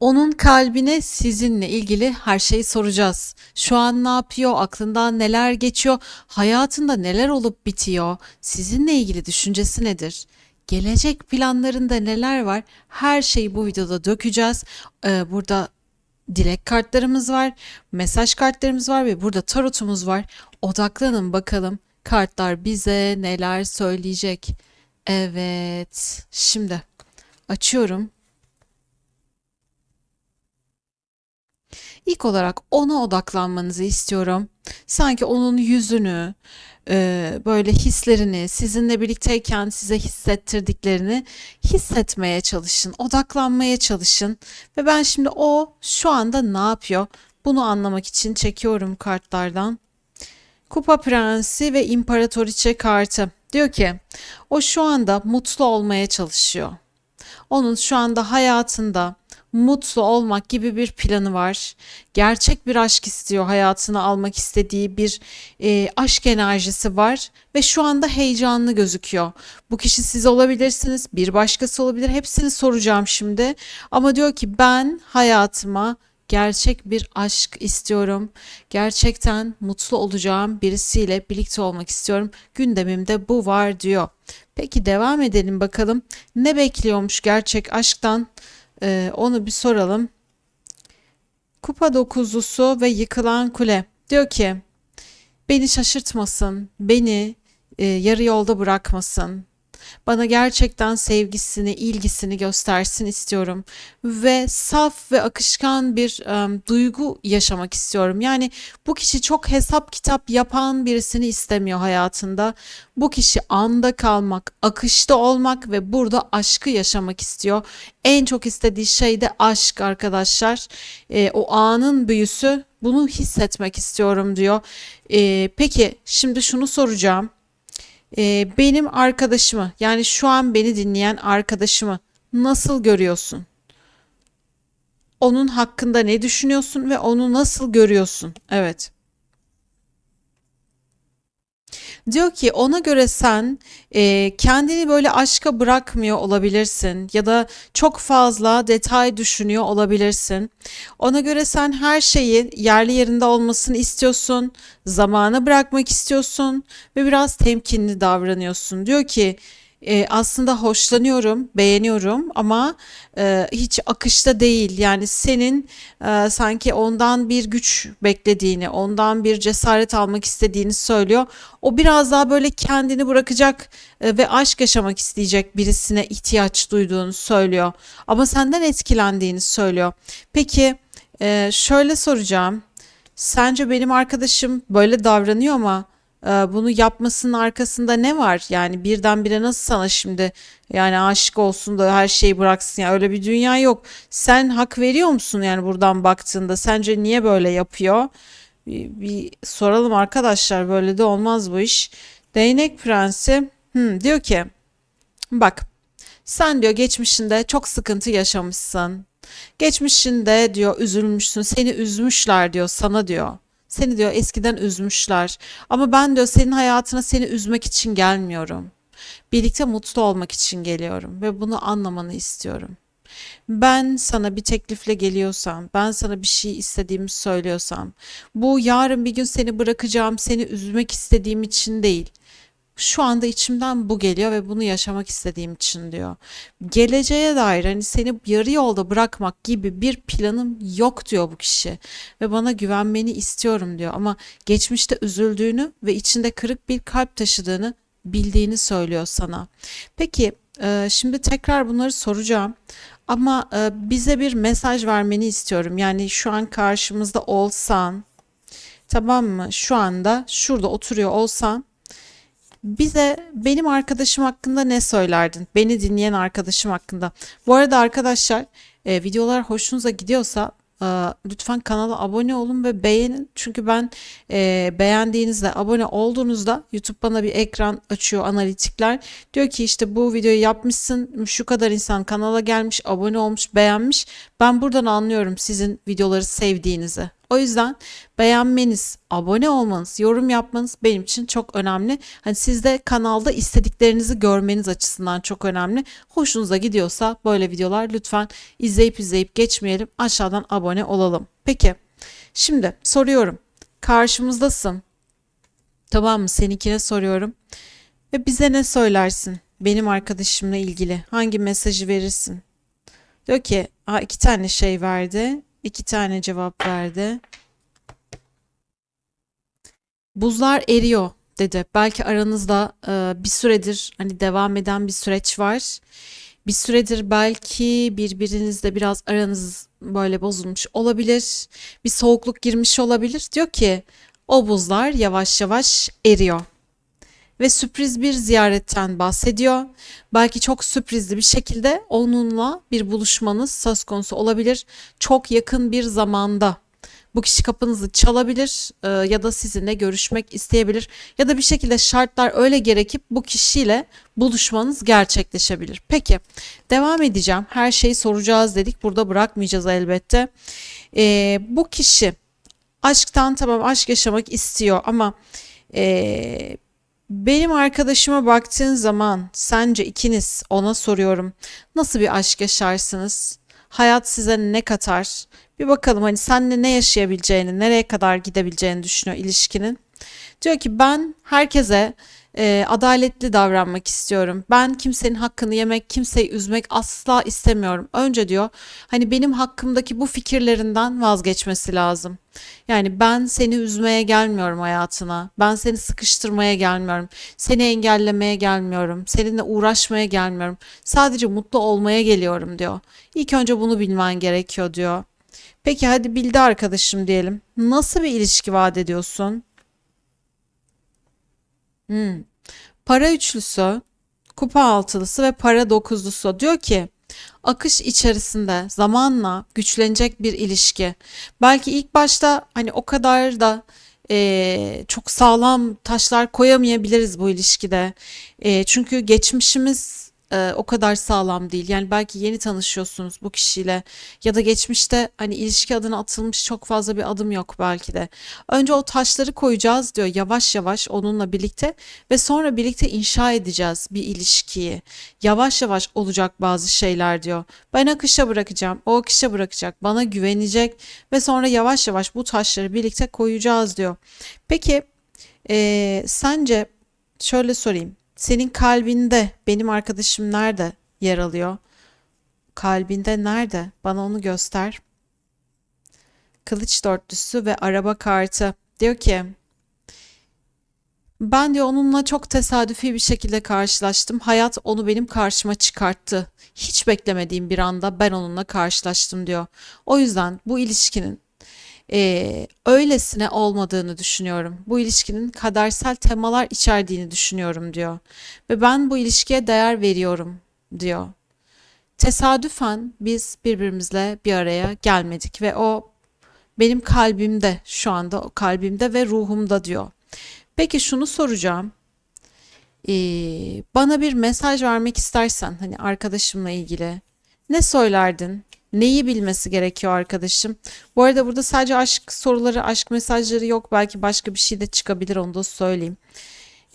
Onun kalbine sizinle ilgili her şeyi soracağız. Şu an ne yapıyor, aklından neler geçiyor, hayatında neler olup bitiyor, sizinle ilgili düşüncesi nedir? Gelecek planlarında neler var? Her şeyi bu videoda dökeceğiz. Ee, burada dilek kartlarımız var, mesaj kartlarımız var ve burada tarotumuz var. Odaklanın bakalım kartlar bize neler söyleyecek. Evet, şimdi açıyorum. İlk olarak ona odaklanmanızı istiyorum. Sanki onun yüzünü, e, böyle hislerini, sizinle birlikteyken size hissettirdiklerini hissetmeye çalışın, odaklanmaya çalışın. Ve ben şimdi o şu anda ne yapıyor? Bunu anlamak için çekiyorum kartlardan. Kupa Prensi ve İmparatoriçe kartı. Diyor ki o şu anda mutlu olmaya çalışıyor. Onun şu anda hayatında mutlu olmak gibi bir planı var. Gerçek bir aşk istiyor, hayatına almak istediği bir e, aşk enerjisi var ve şu anda heyecanlı gözüküyor. Bu kişi siz olabilirsiniz, bir başkası olabilir. Hepsini soracağım şimdi. Ama diyor ki ben hayatıma gerçek bir aşk istiyorum. Gerçekten mutlu olacağım birisiyle birlikte olmak istiyorum. Gündemimde bu var diyor. Peki devam edelim bakalım. Ne bekliyormuş gerçek aşktan? Ee, onu bir soralım. Kupa dokuzlusu ve yıkılan kule. Diyor ki beni şaşırtmasın, beni e, yarı yolda bırakmasın. Bana gerçekten sevgisini, ilgisini göstersin istiyorum ve saf ve akışkan bir em, duygu yaşamak istiyorum. Yani bu kişi çok hesap kitap yapan birisini istemiyor hayatında. Bu kişi anda kalmak, akışta olmak ve burada aşkı yaşamak istiyor. En çok istediği şey de aşk arkadaşlar. E, o anın büyüsü bunu hissetmek istiyorum diyor. E, peki şimdi şunu soracağım. Ee, benim arkadaşımı yani şu an beni dinleyen arkadaşımı nasıl görüyorsun? Onun hakkında ne düşünüyorsun ve onu nasıl görüyorsun? Evet. Diyor ki ona göre sen e, kendini böyle aşka bırakmıyor olabilirsin ya da çok fazla detay düşünüyor olabilirsin. Ona göre sen her şeyi yerli yerinde olmasını istiyorsun, zamana bırakmak istiyorsun ve biraz temkinli davranıyorsun. Diyor ki e, aslında hoşlanıyorum, beğeniyorum ama e, hiç akışta değil. Yani senin e, sanki ondan bir güç beklediğini, ondan bir cesaret almak istediğini söylüyor. O biraz daha böyle kendini bırakacak e, ve aşk yaşamak isteyecek birisine ihtiyaç duyduğunu söylüyor. Ama senden etkilendiğini söylüyor. Peki e, şöyle soracağım. Sence benim arkadaşım böyle davranıyor ama bunu yapmasının arkasında ne var? Yani birdenbire nasıl sana şimdi yani aşık olsun da her şeyi bıraksın ya öyle bir dünya yok. Sen hak veriyor musun yani buradan baktığında? Sence niye böyle yapıyor? Bir, bir soralım arkadaşlar böyle de olmaz bu iş. Değnek Prensi hmm, diyor ki bak sen diyor geçmişinde çok sıkıntı yaşamışsın. Geçmişinde diyor üzülmüşsün, seni üzmüşler diyor sana diyor. Seni diyor eskiden üzmüşler. Ama ben diyor senin hayatına seni üzmek için gelmiyorum. Birlikte mutlu olmak için geliyorum ve bunu anlamanı istiyorum. Ben sana bir teklifle geliyorsam, ben sana bir şey istediğimi söylüyorsam, bu yarın bir gün seni bırakacağım, seni üzmek istediğim için değil. Şu anda içimden bu geliyor ve bunu yaşamak istediğim için diyor. Geleceğe dair hani seni yarı yolda bırakmak gibi bir planım yok diyor bu kişi. Ve bana güvenmeni istiyorum diyor. Ama geçmişte üzüldüğünü ve içinde kırık bir kalp taşıdığını bildiğini söylüyor sana. Peki e, şimdi tekrar bunları soracağım. Ama e, bize bir mesaj vermeni istiyorum. Yani şu an karşımızda olsan, tamam mı? Şu anda şurada oturuyor olsan bize benim arkadaşım hakkında ne söylerdin? Beni dinleyen arkadaşım hakkında. Bu arada arkadaşlar e, videolar hoşunuza gidiyorsa e, lütfen kanala abone olun ve beğenin. Çünkü ben e, beğendiğinizde abone olduğunuzda YouTube bana bir ekran açıyor analitikler. Diyor ki işte bu videoyu yapmışsın şu kadar insan kanala gelmiş abone olmuş beğenmiş. Ben buradan anlıyorum sizin videoları sevdiğinizi. O yüzden beğenmeniz, abone olmanız, yorum yapmanız benim için çok önemli. Hani siz de kanalda istediklerinizi görmeniz açısından çok önemli. Hoşunuza gidiyorsa böyle videolar lütfen izleyip izleyip geçmeyelim. Aşağıdan abone olalım. Peki. Şimdi soruyorum. Karşımızdasın. Tamam mı? Seninkine soruyorum. Ve bize ne söylersin? Benim arkadaşımla ilgili hangi mesajı verirsin? Diyor ki, ha, iki tane şey verdi. iki tane cevap verdi. Buzlar eriyor dedi. Belki aranızda e, bir süredir hani devam eden bir süreç var. Bir süredir belki birbirinizle biraz aranız böyle bozulmuş olabilir. Bir soğukluk girmiş olabilir. Diyor ki o buzlar yavaş yavaş eriyor ve sürpriz bir ziyaretten bahsediyor. Belki çok sürprizli bir şekilde onunla bir buluşmanız söz konusu olabilir. Çok yakın bir zamanda bu kişi kapınızı çalabilir e, ya da sizinle görüşmek isteyebilir ya da bir şekilde şartlar öyle gerekip bu kişiyle buluşmanız gerçekleşebilir. Peki devam edeceğim. Her şeyi soracağız dedik. Burada bırakmayacağız elbette. E, bu kişi aşktan tamam aşk yaşamak istiyor ama e, benim arkadaşıma baktığın zaman sence ikiniz ona soruyorum nasıl bir aşk yaşarsınız? Hayat size ne katar? Bir bakalım hani senle ne yaşayabileceğini, nereye kadar gidebileceğini düşünüyor ilişkinin. Diyor ki ben herkese e, adaletli davranmak istiyorum. Ben kimsenin hakkını yemek, kimseyi üzmek asla istemiyorum. Önce diyor hani benim hakkımdaki bu fikirlerinden vazgeçmesi lazım. Yani ben seni üzmeye gelmiyorum hayatına. Ben seni sıkıştırmaya gelmiyorum. Seni engellemeye gelmiyorum. Seninle uğraşmaya gelmiyorum. Sadece mutlu olmaya geliyorum diyor. İlk önce bunu bilmen gerekiyor diyor. Peki hadi bildi arkadaşım diyelim. Nasıl bir ilişki vaat ediyorsun? Hmm. Para üçlüsü, kupa altılısı ve para dokuzlusu diyor ki akış içerisinde zamanla güçlenecek bir ilişki. Belki ilk başta hani o kadar da e, çok sağlam taşlar koyamayabiliriz bu ilişkide. E, çünkü geçmişimiz e, o kadar sağlam değil. Yani belki yeni tanışıyorsunuz bu kişiyle ya da geçmişte hani ilişki adına atılmış çok fazla bir adım yok belki de. Önce o taşları koyacağız diyor yavaş yavaş onunla birlikte ve sonra birlikte inşa edeceğiz bir ilişkiyi. Yavaş yavaş olacak bazı şeyler diyor. Ben akışa bırakacağım, o akışa bırakacak, bana güvenecek ve sonra yavaş yavaş bu taşları birlikte koyacağız diyor. Peki e, sence şöyle sorayım. Senin kalbinde benim arkadaşım nerede yer alıyor? Kalbinde nerede? Bana onu göster. Kılıç dörtlüsü ve araba kartı. Diyor ki ben diyor onunla çok tesadüfi bir şekilde karşılaştım. Hayat onu benim karşıma çıkarttı. Hiç beklemediğim bir anda ben onunla karşılaştım diyor. O yüzden bu ilişkinin e, öylesine olmadığını düşünüyorum. Bu ilişkinin kadersel temalar içerdiğini düşünüyorum diyor. Ve ben bu ilişkiye değer veriyorum diyor. Tesadüfen biz birbirimizle bir araya gelmedik ve o benim kalbimde şu anda kalbimde ve ruhumda diyor. Peki şunu soracağım. Ee, bana bir mesaj vermek istersen hani arkadaşımla ilgili ne söylerdin? Neyi bilmesi gerekiyor arkadaşım? Bu arada burada sadece aşk soruları, aşk mesajları yok. Belki başka bir şey de çıkabilir onu da söyleyeyim.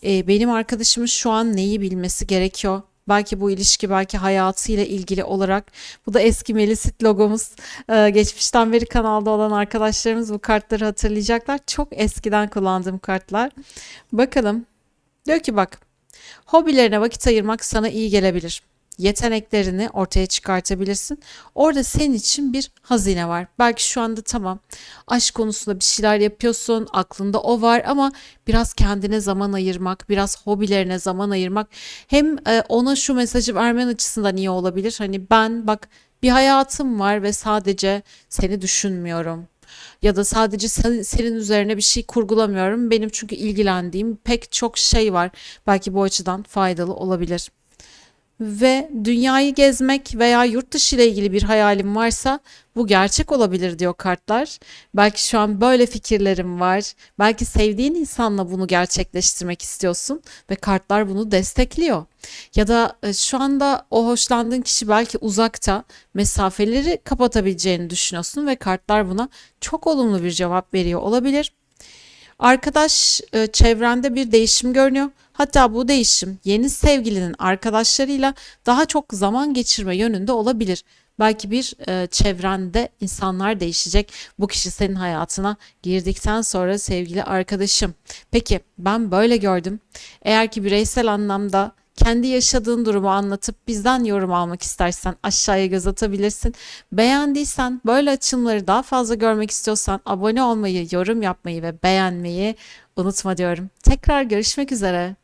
Ee, benim arkadaşımın şu an neyi bilmesi gerekiyor? Belki bu ilişki belki hayatıyla ilgili olarak. Bu da eski Melisit logomuz. Ee, geçmişten beri kanalda olan arkadaşlarımız bu kartları hatırlayacaklar. Çok eskiden kullandığım kartlar. Bakalım. Diyor ki bak hobilerine vakit ayırmak sana iyi gelebilir yeteneklerini ortaya çıkartabilirsin. Orada senin için bir hazine var. Belki şu anda tamam aşk konusunda bir şeyler yapıyorsun, aklında o var ama biraz kendine zaman ayırmak, biraz hobilerine zaman ayırmak hem e, ona şu mesajı vermen açısından iyi olabilir. Hani ben bak bir hayatım var ve sadece seni düşünmüyorum ya da sadece sen, senin üzerine bir şey kurgulamıyorum. Benim çünkü ilgilendiğim pek çok şey var. Belki bu açıdan faydalı olabilir. Ve dünyayı gezmek veya yurt dışı ile ilgili bir hayalin varsa bu gerçek olabilir diyor kartlar. Belki şu an böyle fikirlerim var. Belki sevdiğin insanla bunu gerçekleştirmek istiyorsun ve kartlar bunu destekliyor. Ya da e, şu anda o hoşlandığın kişi belki uzakta, mesafeleri kapatabileceğini düşünüyorsun ve kartlar buna çok olumlu bir cevap veriyor olabilir. Arkadaş e, çevrende bir değişim görünüyor. Hatta bu değişim yeni sevgilinin arkadaşlarıyla daha çok zaman geçirme yönünde olabilir. Belki bir e, çevrende insanlar değişecek. Bu kişi senin hayatına girdikten sonra sevgili arkadaşım. Peki ben böyle gördüm. Eğer ki bireysel anlamda kendi yaşadığın durumu anlatıp bizden yorum almak istersen aşağıya göz atabilirsin. Beğendiysen böyle açımları daha fazla görmek istiyorsan abone olmayı, yorum yapmayı ve beğenmeyi unutma diyorum. Tekrar görüşmek üzere.